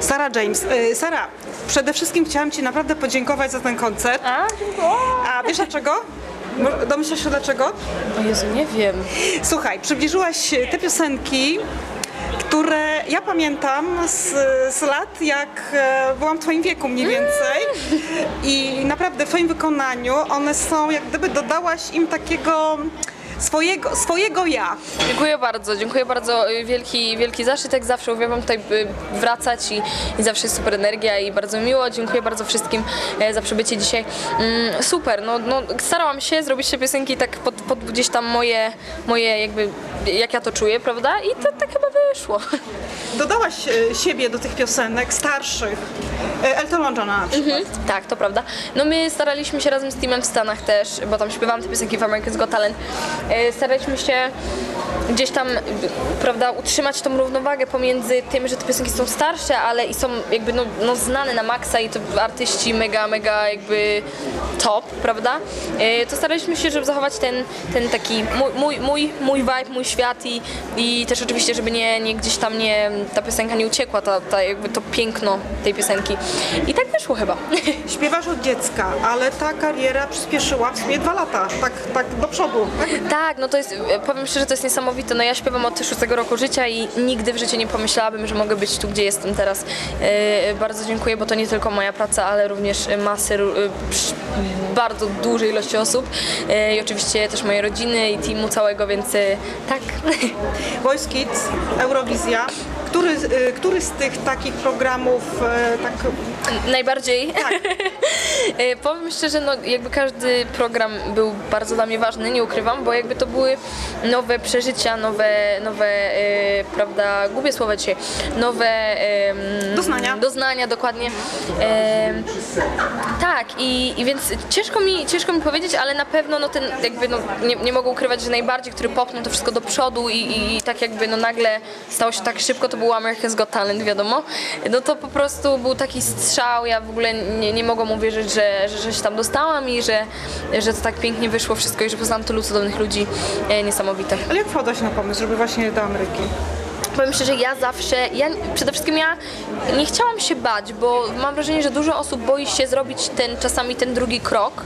Sara James. Y, Sara, przede wszystkim chciałam Ci naprawdę podziękować za ten koncert. A, dziękuję. A wiesz dlaczego? Domyślasz się dlaczego? O Jezu, nie wiem. Słuchaj, przybliżyłaś te piosenki, które ja pamiętam z, z lat, jak e, byłam w Twoim wieku mniej więcej. I naprawdę w Twoim wykonaniu one są, jak gdyby dodałaś im takiego swojego, swojego ja. Dziękuję bardzo, dziękuję bardzo. Wielki, wielki zaszczyt, jak zawsze uwielbiam tutaj y, wracać i, i zawsze jest super energia i bardzo miło. Dziękuję bardzo wszystkim e, za przybycie dzisiaj. Mm, super, no, no starałam się zrobić te piosenki tak pod, pod gdzieś tam moje, moje jakby, jak ja to czuję, prawda? I to tak chyba wyszło. Dodałaś e, siebie do tych piosenek starszych. E, Elton Johna na przykład. Tak, to prawda. No my staraliśmy się razem z teamem w Stanach też, bo tam śpiewałam te piosenki w American's Got Talent. E, Staraliśmy się gdzieś tam, prawda, utrzymać tą równowagę pomiędzy tym, że te piosenki są starsze, ale i są jakby no, no znane na maksa i to artyści mega, mega jakby top, prawda? E, To staraliśmy się, żeby zachować ten, ten taki mój, mój, mój, mój vibe, mój świat i, i też oczywiście, żeby nie, nie gdzieś tam nie, ta piosenka nie uciekła, ta, ta jakby to piękno tej piosenki. I tak wyszło chyba. Śpiewasz od dziecka, ale ta kariera przyspieszyła w sumie dwa lata, tak, tak do przodu. Tak? Tak, no to jest, powiem szczerze, to jest niesamowite. No ja śpiewam od szóstego roku życia i nigdy w życiu nie pomyślałabym, że mogę być tu, gdzie jestem teraz. E, bardzo dziękuję, bo to nie tylko moja praca, ale również masy, e, bardzo dużej ilości osób e, i oczywiście też mojej rodziny i teamu całego, więc tak. Voice Kids, Eurowizja. Który, y, który z tych takich programów e, tak Najbardziej. Tak. E, Powiem szczerze, no jakby każdy program był bardzo dla mnie ważny, nie ukrywam, bo jakby to były nowe przeżycia, nowe, nowe e, prawda, gubię słowa dzisiaj, nowe em, Doznania. doznania, dokładnie. E, tak, i, i więc ciężko mi, ciężko mi powiedzieć, ale na pewno no ten jakby no, nie, nie mogę ukrywać, że najbardziej, który popchnął to wszystko do przodu i, i, i tak jakby no nagle stało się tak szybko, to był America's Got Talent, wiadomo. No to po prostu był taki strzał, ja w ogóle nie, nie mogłam uwierzyć, że, że, że się tam dostałam i że, że to tak pięknie wyszło wszystko i że poznałam tylu cudownych ludzi e, niesamowitych. Ale jak wpadłaś na pomysł, żeby właśnie do Ameryki? Powiem szczerze, ja zawsze, ja przede wszystkim ja nie chciałam się bać, bo mam wrażenie, że dużo osób boi się zrobić ten czasami ten drugi krok,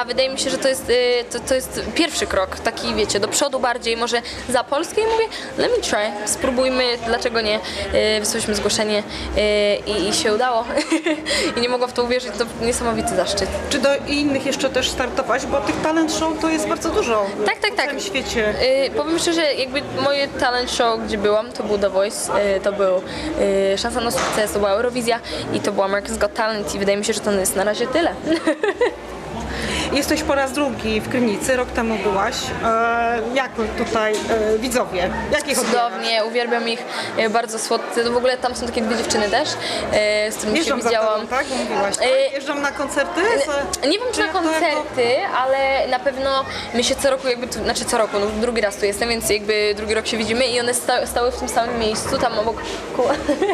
a wydaje mi się, że to jest, y, to, to jest pierwszy krok, taki wiecie, do przodu bardziej, może za Polskę i mówię, let me try, spróbujmy, dlaczego nie, Y, wysłaliśmy zgłoszenie y, i, i się udało i nie mogłam w to uwierzyć, to niesamowity zaszczyt. Czy do innych jeszcze też startować? Bo tych talent show to jest bardzo dużo Tak, tak, w tak. całym świecie. Y, powiem szczerze, jakby moje talent show, gdzie byłam, to był The Voice, y, to był y, Szansa na sukces, to była Eurowizja i to była America's Got Talent i wydaje mi się, że to jest na razie tyle. Jesteś po raz drugi w Krynicy, rok temu byłaś. E, jak tutaj e, widzowie? Jak ich odbierasz? Cudownie, uwielbiam ich, y, bardzo słodcy. No w ogóle tam są takie dwie dziewczyny też, z którymi Jeżdżą się za widziałam. tobą, tak? Mówiłaś, tak? E, Jeżdżą na koncerty? Nie wiem czy na jak to- jak to- koncerty, ale na pewno my się co roku jakby, tu, znaczy co roku, no drugi raz tu jestem, więc jakby drugi rok się widzimy i one sta, stały w tym samym miejscu, tam obok, ku,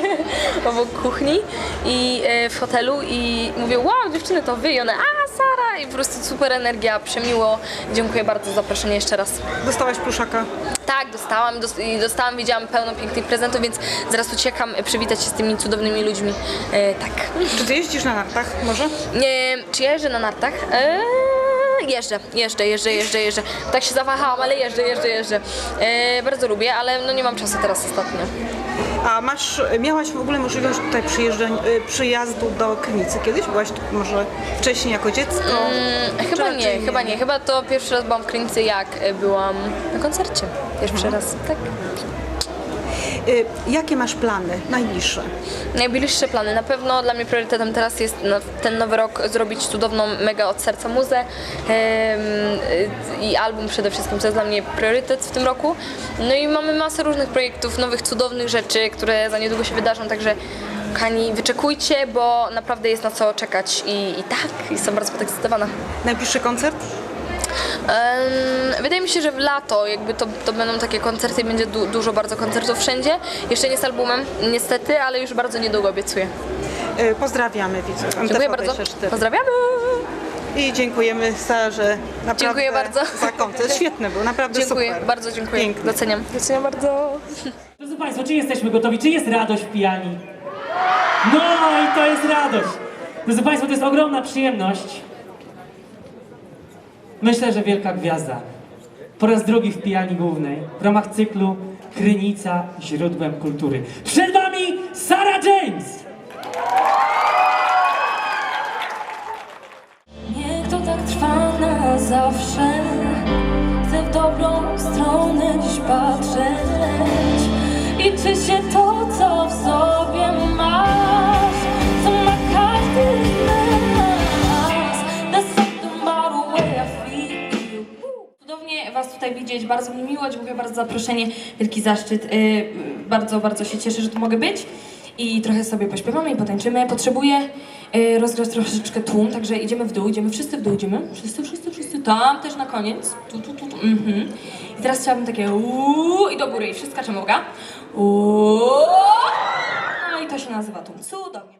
obok kuchni i e, w hotelu i mówię, wow dziewczyny to wy i one, a Sara i po prostu super energia, przemiło, dziękuję bardzo za zaproszenie jeszcze raz. Dostałaś pluszaka. Tak, dostałam dos- i dostałam, widziałam pełno pięknych prezentów, więc zaraz uciekam e, przywitać się z tymi cudownymi ludźmi, e, tak. Czy ty jeździsz na nartach może? Nie, czy ja jeżdżę na nartach? Eee, jeżdżę, jeżdżę, jeżdżę, jeżdżę, jeżdżę. Tak się zawahałam, ale jeżdżę, jeżdżę, jeżdżę. Eee, bardzo lubię, ale no nie mam czasu teraz ostatnio. A masz, miałaś w ogóle możliwość tutaj y, przyjazdu do Krynicy kiedyś? Byłaś tu może wcześniej jako dziecko? Mm, chyba nie, nie? chyba nie. Chyba to pierwszy raz byłam w Krynicy, jak e, byłam na koncercie. Pierwszy raz, tak. Y, jakie masz plany najbliższe? Najbliższe plany. Na pewno dla mnie priorytetem teraz jest na ten nowy rok zrobić cudowną, mega od serca muzę y, i album przede wszystkim, to jest dla mnie priorytet w tym roku. No i mamy masę różnych projektów, nowych, cudownych rzeczy, które za niedługo się wydarzą, także kochani, wyczekujcie, bo naprawdę jest na co czekać i, i tak, jestem bardzo podekscytowana. Najbliższy koncert? Wydaje mi się, że w lato jakby to, to będą takie koncerty i będzie du- dużo bardzo koncertów wszędzie. Jeszcze nie z albumem, niestety, ale już bardzo niedługo obiecuję. e, pozdrawiamy widzów. Dziękuję bardzo. 24. Pozdrawiamy! I dziękujemy Sarze naprawdę Dziękuję bardzo. za koncert. Świetny był, naprawdę Dziękuję, super. bardzo dziękuję. Piękny. Doceniam. Doceniam bardzo. Drodzy Państwo, czy jesteśmy gotowi? Czy jest radość w pijani? No i to jest radość. Drodzy Państwo, to jest ogromna przyjemność. Myślę, że wielka gwiazda. Po raz drugi w pijani głównej, w ramach cyklu Krynica źródłem kultury. Przed Wami Sarah James! Niech to tak trwa na zawsze. Chcę w dobrą stronę dziś patrzeć. I czy się to, co w sobie Bardzo mi miło, dziękuję bardzo za zaproszenie, wielki zaszczyt. Yy, bardzo, bardzo się cieszę, że tu mogę być i trochę sobie pośpiewamy i potańczymy. Potrzebuję yy, rozgrać troszeczkę tłum, także idziemy w dół, idziemy wszyscy w dół, idziemy. Wszyscy, wszyscy, wszyscy. Tam też na koniec. Tu, tu, tu, tu. Mhm. I teraz chciałabym takie uuu i do góry i wszystko skaczemy, uwaga. Uuu. No i to się nazywa tłum. Cudownie.